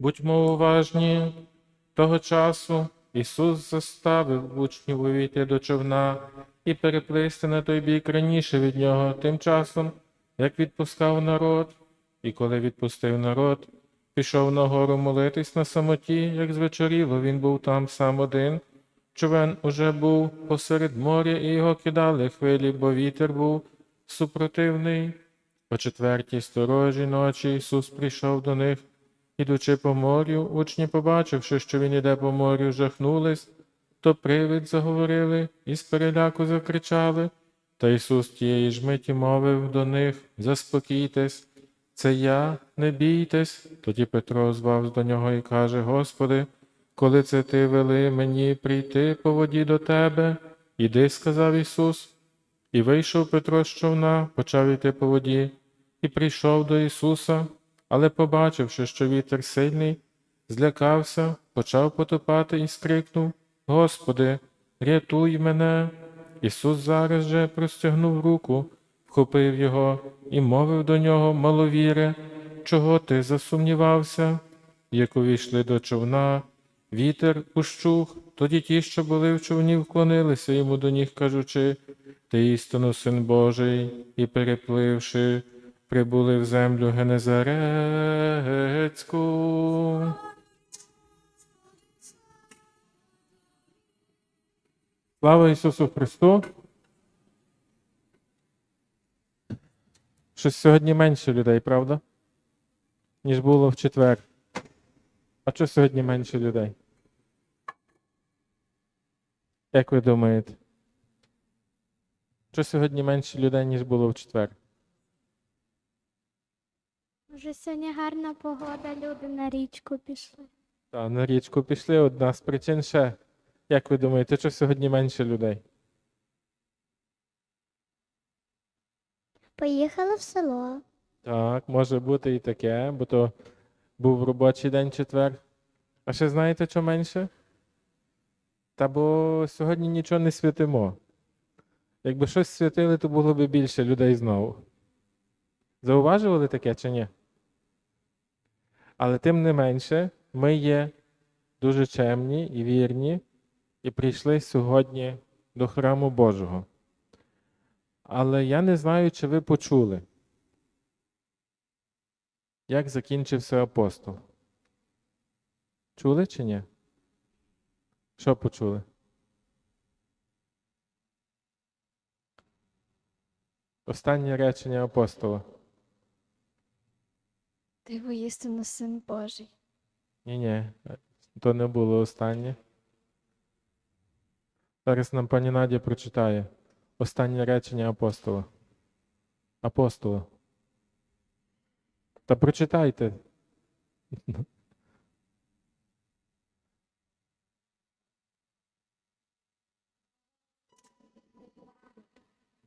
Будьмо уважні. Того часу Ісус заставив учнів увійти до човна і переплисти на той бік раніше від нього, тим часом, як відпускав народ, і коли відпустив народ, пішов на гору молитись на самоті, як звечоріло, він був там сам один. Човен уже був посеред моря, і його кидали хвилі, бо вітер був супротивний. О четвертій сторожі ночі Ісус прийшов до них, ідучи по морю, учні, побачивши, що він іде по морю, жахнулись, то привид заговорили і з переляку закричали. Та Ісус тієї ж миті мовив до них Заспокійтесь, це я, не бійтесь. Тоді Петро звав до нього і каже: Господи, коли це ти вели мені прийти по воді до тебе, іди, сказав Ісус. І вийшов Петро з човна, почав іти по воді, і прийшов до Ісуса, але, побачивши, що вітер сильний, злякався, почав потопати і скрикнув: Господи, рятуй мене. Ісус зараз же простягнув руку, вхопив його і мовив до нього маловіре, чого ти засумнівався? Як увійшли до човна, вітер ущух, тоді ті, що були в човні, вклонилися йому до ніг, кажучи, ти істинно син Божий, і перепливши, прибули в землю Генезарецьку. Слава Ісусу Христу! Щось сьогодні менше людей, правда? Ніж було в четвер. А що сьогодні менше людей? Як ви думаєте? Що сьогодні менше людей, ніж було в четвер? Може, сьогодні гарна погода, люди на річку пішли. Та, на річку пішли одна з причин ще. Як ви думаєте, що сьогодні менше людей? Поїхали в село. Так, може бути і таке, бо то був робочий день четвер. А ще знаєте, що менше? Та бо сьогодні нічого не святимо. Якби щось святили, то було б більше людей знову. Зауважували таке чи ні? Але тим не менше, ми є дуже чемні і вірні, і прийшли сьогодні до храму Божого. Але я не знаю, чи ви почули, як закінчився апостол. Чули чи ні? Що почули? Останнє речення апостола. Ти воістину син Божий. Ні, ні, то не було останнє. Зараз нам пані Надя прочитає останнє речення апостола. Апостола. Та прочитайте.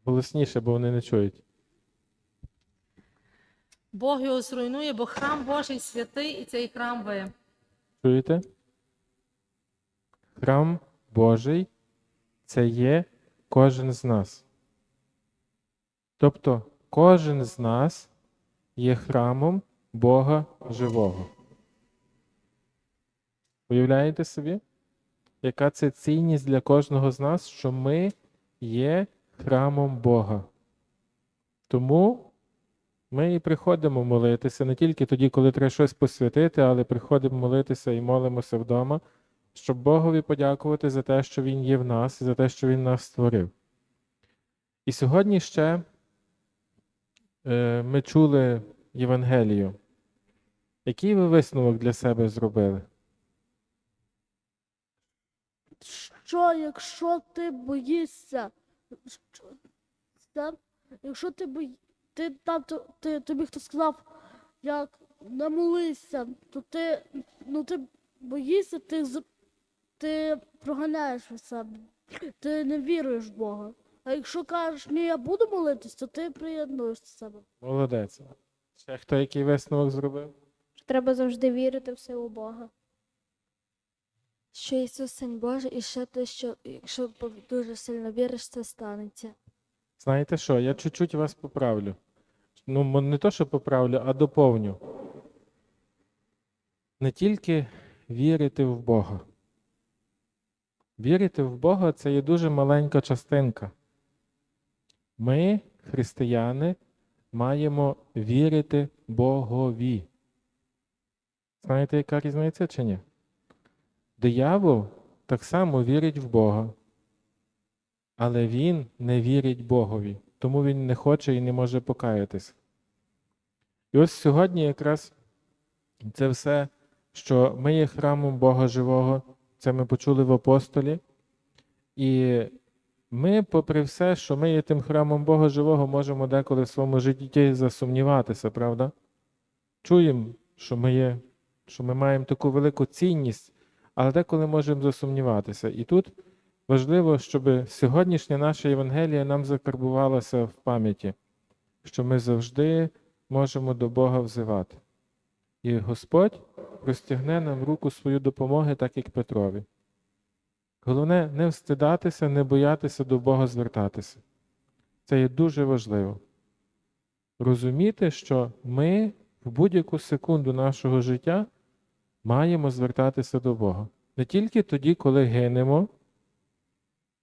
Голосніше, бо вони не чують. Бог його зруйнує, бо храм Божий святий, і цей храм ви. Чуєте? Храм Божий це є кожен з нас. Тобто кожен з нас є храмом Бога живого. Уявляєте собі, яка це цінність для кожного з нас, що ми є храмом Бога. Тому ми і приходимо молитися не тільки тоді, коли треба щось посвятити, але приходимо молитися і молимося вдома, щоб Богові подякувати за те, що Він є в нас, і за те, що Він нас створив. І сьогодні ще е, ми чули Євангелію. Який ви висновок для себе зробили? що якщо ти боїшся, що, якщо ти бої, ти там то- ти, тобі хто сказав, як не молися, то ти ну ти боїшся, ти ти проганяєш себе, ти не віруєш в Бога. А якщо кажеш, ні, я буду молитись, то ти приєднуєш до себе. Молодець. Ще хто який висновок зробив? Треба завжди вірити в силу Бога. що Ісус Син Божий, і ще те, що якщо дуже сильно віриш, це станеться. Знаєте що, я чуть-чуть вас поправлю. Ну, не то, що поправлю, а доповню. не тільки вірити в Бога. Вірити в Бога це є дуже маленька частинка. Ми, християни, маємо вірити Богові. Знаєте, яка різниця чи ні? Диявол так само вірить в Бога, але він не вірить Богові, тому він не хоче і не може покаятися. І ось сьогодні якраз це все, що ми є храмом Бога Живого, це ми почули в апостолі. І ми, попри все, що ми є тим храмом Бога Живого, можемо деколи в своєму житті засумніватися, правда? Чуємо, що ми є, що ми маємо таку велику цінність, але деколи можемо засумніватися. І тут важливо, щоб сьогоднішня наша Євангелія нам закарбувалася в пам'яті, що ми завжди можемо до Бога взивати. І Господь простягне нам руку свою допомоги, так як Петрові. Головне не встидатися, не боятися до Бога звертатися. Це є дуже важливо. Розуміти, що ми в будь-яку секунду нашого життя маємо звертатися до Бога. Не тільки тоді, коли гинемо,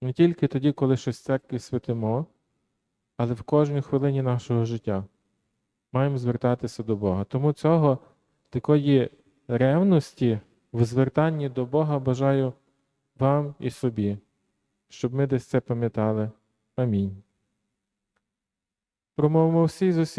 не тільки тоді, коли щось церкві святимо, але в кожній хвилині нашого життя маємо звертатися до Бога. Тому цього такої ревності в звертанні до Бога бажаю вам і собі, щоб ми десь це пам'ятали. Амінь. Промовимо всі з усіх.